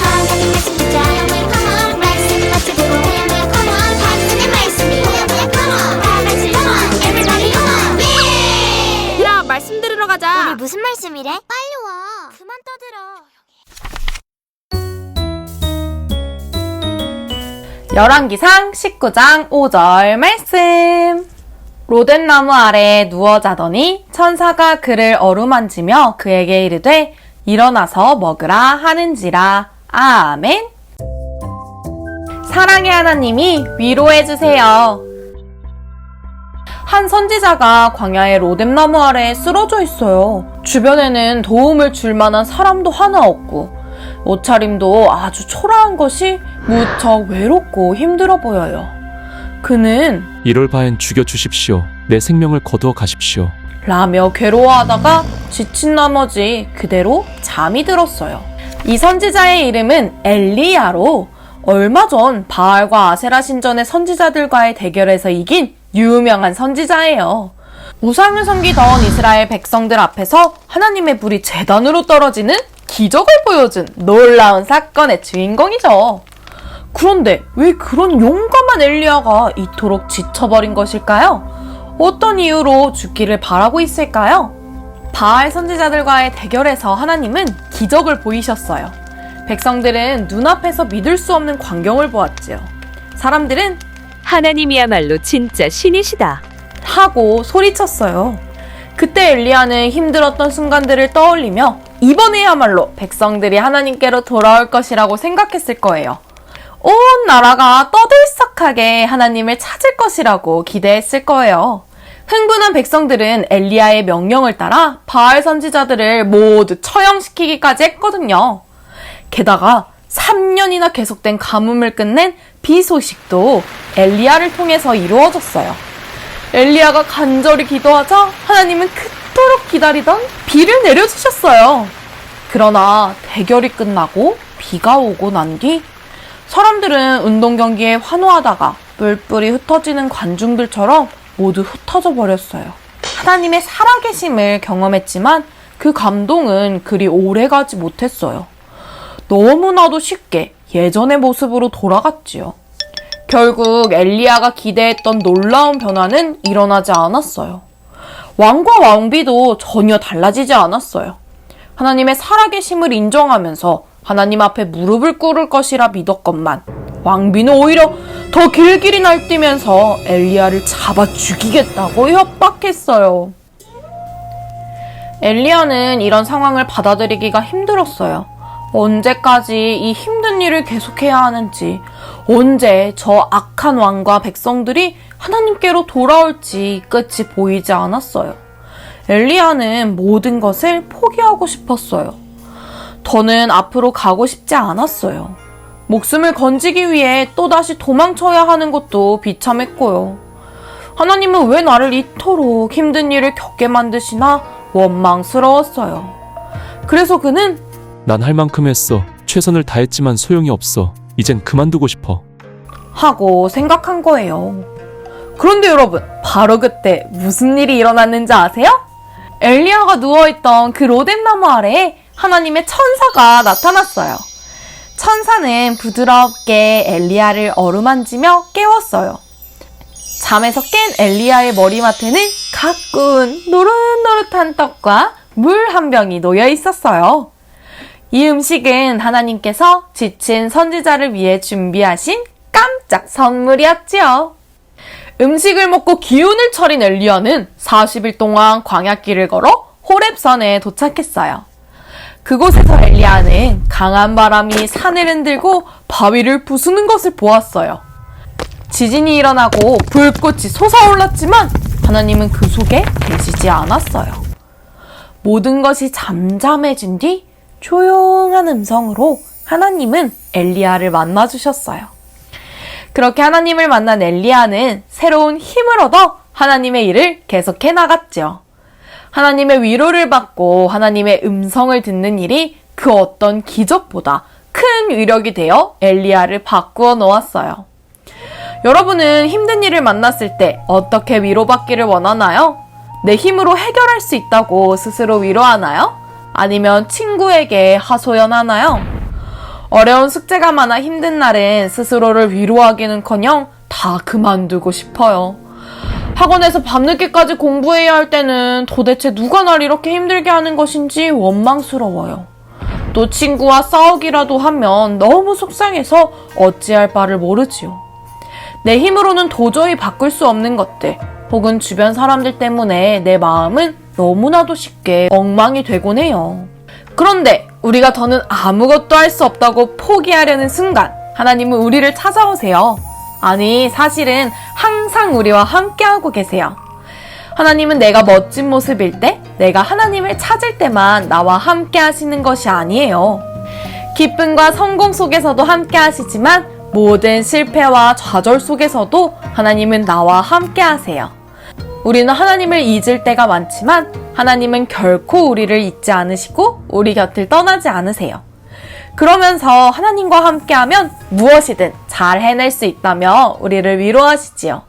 하나님 말씀 듣자 컴온 말씀 같이 보고 해봐 컴온 하나님의 말씀이 컴온 다 같이 컴온 everybody 컴온 예 얘들아 말씀 들으러 가자. 우리 무슨 말씀이래? 빨리 와 그만 떠들어 열왕기상 19장 5절 말씀. 로덴나무 아래에 누워 자더니 천사가 그를 어루만지며 그에게 이르되 일어나서 먹으라 하는지라. 아멘. 사랑의 하나님이 위로해 주세요. 한 선지자가 광야의 로뎀나무 아래에 쓰러져 있어요. 주변에는 도움을 줄 만한 사람도 하나 없고, 옷차림도 아주 초라한 것이 무척 외롭고 힘들어 보여요. 그는 이럴 바엔 죽여 주십시오. 내 생명을 거두어 가십시오. 라며 괴로워하다가 지친 나머지 그대로 잠이 들었어요. 이 선지자의 이름은 엘리야로 얼마 전 바알과 아세라 신전의 선지자들과의 대결에서 이긴 유명한 선지자예요. 우상을 섬기던 이스라엘 백성들 앞에서 하나님의 불이 재단으로 떨어지는 기적을 보여준 놀라운 사건의 주인공이죠. 그런데 왜 그런 용감한 엘리야가 이토록 지쳐버린 것일까요? 어떤 이유로 죽기를 바라고 있을까요? 바알 선지자들과의 대결에서 하나님은 기적을 보이셨어요. 백성들은 눈앞에서 믿을 수 없는 광경을 보았지요. 사람들은 하나님이야말로 진짜 신이시다. 하고 소리쳤어요. 그때 엘리야는 힘들었던 순간들을 떠올리며 이번에야말로 백성들이 하나님께로 돌아올 것이라고 생각했을 거예요. 온 나라가 떠들썩하게 하나님을 찾을 것이라고 기대했을 거예요. 흥분한 백성들은 엘리야의 명령을 따라 바알 선지자들을 모두 처형시키기까지 했거든요. 게다가 3년이나 계속된 가뭄을 끝낸 비 소식도 엘리야를 통해서 이루어졌어요. 엘리야가 간절히 기도하자 하나님은 그토록 기다리던 비를 내려주셨어요. 그러나 대결이 끝나고 비가 오고 난 뒤 사람들은 운동 경기에 환호하다가 뿔뿔이 흩어지는 관중들처럼 모두 흩어져 버렸어요. 하나님의 살아계심을 경험했지만 그 감동은 그리 오래 가지 못했어요. 너무나도 쉽게 예전의 모습으로 돌아갔지요. 결국 엘리야가 기대했던 놀라운 변화는 일어나지 않았어요. 왕과 왕비도 전혀 달라지지 않았어요. 하나님의 살아계심을 인정하면서 하나님 앞에 무릎을 꿇을 것이라 믿었건만 왕비는 오히려 더 길길이 날뛰면서 엘리야를 잡아 죽이겠다고 협박했어요. 엘리야는 이런 상황을 받아들이기가 힘들었어요. 언제까지 이 힘든 일을 계속해야 하는지, 언제 저 악한 왕과 백성들이 하나님께로 돌아올지 끝이 보이지 않았어요. 엘리야는 모든 것을 포기하고 싶었어요. 더는 앞으로 가고 싶지 않았어요. 목숨을 건지기 위해 또다시 도망쳐야 하는 것도 비참했고요. 하나님은 왜 나를 이토록 힘든 일을 겪게 만드시나 원망스러웠어요. 그래서 그는 난 할 만큼 했어. 최선을 다했지만 소용이 없어. 이젠 그만두고 싶어. 하고 생각한 거예요. 그런데 여러분, 바로 그때 무슨 일이 일어났는지 아세요? 엘리야가 누워있던 그 로뎀나무 아래에 하나님의 천사가 나타났어요. 천사는 부드럽게 엘리야를 어루만지며 깨웠어요. 잠에서 깬 엘리야의 머리맡에는 가꾼 노릇노릇한 떡과 물 한 병이 놓여 있었어요. 이 음식은 하나님께서 지친 선지자를 위해 준비하신 깜짝 선물이었지요. 음식을 먹고 기운을 차린 엘리야는 40일 동안 광야길을 걸어 호렙산에 도착했어요. 그곳에서 엘리야는 강한 바람이 산을 흔들고 바위를 부수는 것을 보았어요. 지진이 일어나고 불꽃이 솟아올랐지만 하나님은 그 속에 계시지 않았어요. 모든 것이 잠잠해진 뒤 조용한 음성으로 하나님은 엘리야를 만나 주셨어요. 그렇게 하나님을 만난 엘리야는 새로운 힘을 얻어 하나님의 일을 계속해 나갔죠. 하나님의 위로를 받고 하나님의 음성을 듣는 일이 그 어떤 기적보다 큰 위력이 되어 엘리야를 바꾸어 놓았어요. 여러분은 힘든 일을 만났을 때 어떻게 위로받기를 원하나요? 내 힘으로 해결할 수 있다고 스스로 위로하나요? 아니면 친구에게 하소연하나요? 어려운 숙제가 많아 힘든 날엔 스스로를 위로하기는 커녕 다 그만두고 싶어요. 학원에서 밤늦게까지 공부해야 할 때는 도대체 누가 날 이렇게 힘들게 하는 것인지 원망스러워요. 또 친구와 싸우기라도 하면 너무 속상해서 어찌할 바를 모르지요. 내 힘으로는 도저히 바꿀 수 없는 것들, 혹은 주변 사람들 때문에 내 마음은 너무나도 쉽게 엉망이 되곤 해요. 그런데 우리가 더는 아무것도 할 수 없다고 포기하려는 순간 하나님은 우리를 찾아오세요. 아니, 사실은 항상 우리와 함께하고 계세요. 하나님은 내가 멋진 모습일 때, 내가 하나님을 찾을 때만 나와 함께 하시는 것이 아니에요. 기쁨과 성공 속에서도 함께 하시지만 모든 실패와 좌절 속에서도 하나님은 나와 함께 하세요. 우리는 하나님을 잊을 때가 많지만 하나님은 결코 우리를 잊지 않으시고 우리 곁을 떠나지 않으세요. 그러면서 하나님과 함께하면 무엇이든 잘 해낼 수 있다며 우리를 위로하시지요.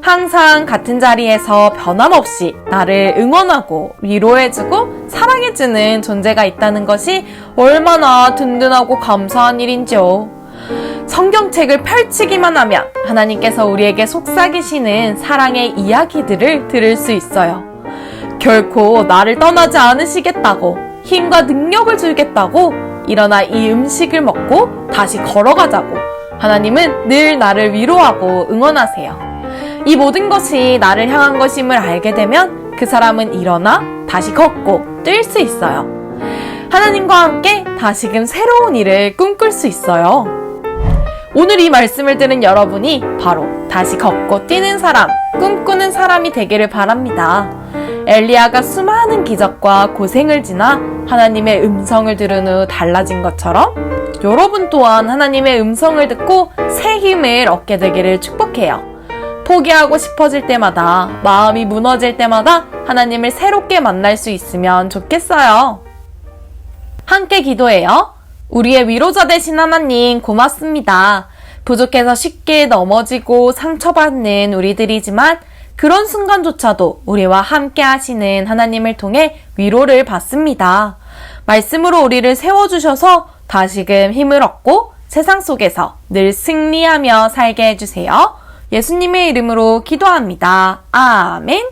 항상 같은 자리에서 변함없이 나를 응원하고 위로해주고 사랑해주는 존재가 있다는 것이 얼마나 든든하고 감사한 일인지요. 성경책을 펼치기만 하면 하나님께서 우리에게 속삭이시는 사랑의 이야기들을 들을 수 있어요. 결코 나를 떠나지 않으시겠다고 힘과 능력을 주겠다고 일어나 이 음식을 먹고 다시 걸어가자고 하나님은 늘 나를 위로하고 응원하세요. 이 모든 것이 나를 향한 것임을 알게 되면 그 사람은 일어나 다시 걷고 뛸 수 있어요. 하나님과 함께 다시금 새로운 일을 꿈꿀 수 있어요. 오늘 이 말씀을 들은 여러분이 바로 다시 걷고 뛰는 사람, 꿈꾸는 사람이 되기를 바랍니다. 엘리야가 수많은 기적과 고생을 지나 하나님의 음성을 들은 후 달라진 것처럼 여러분 또한 하나님의 음성을 듣고 새 힘을 얻게 되기를 축복해요. 포기하고 싶어질 때마다, 마음이 무너질 때마다 하나님을 새롭게 만날 수 있으면 좋겠어요. 함께 기도해요. 우리의 위로자 되신 하나님 고맙습니다. 부족해서 쉽게 넘어지고 상처받는 우리들이지만 그런 순간조차도 우리와 함께 하시는 하나님을 통해 위로를 받습니다. 말씀으로 우리를 세워주셔서 다시금 힘을 얻고 세상 속에서 늘 승리하며 살게 해주세요. 예수님의 이름으로 기도합니다. 아멘.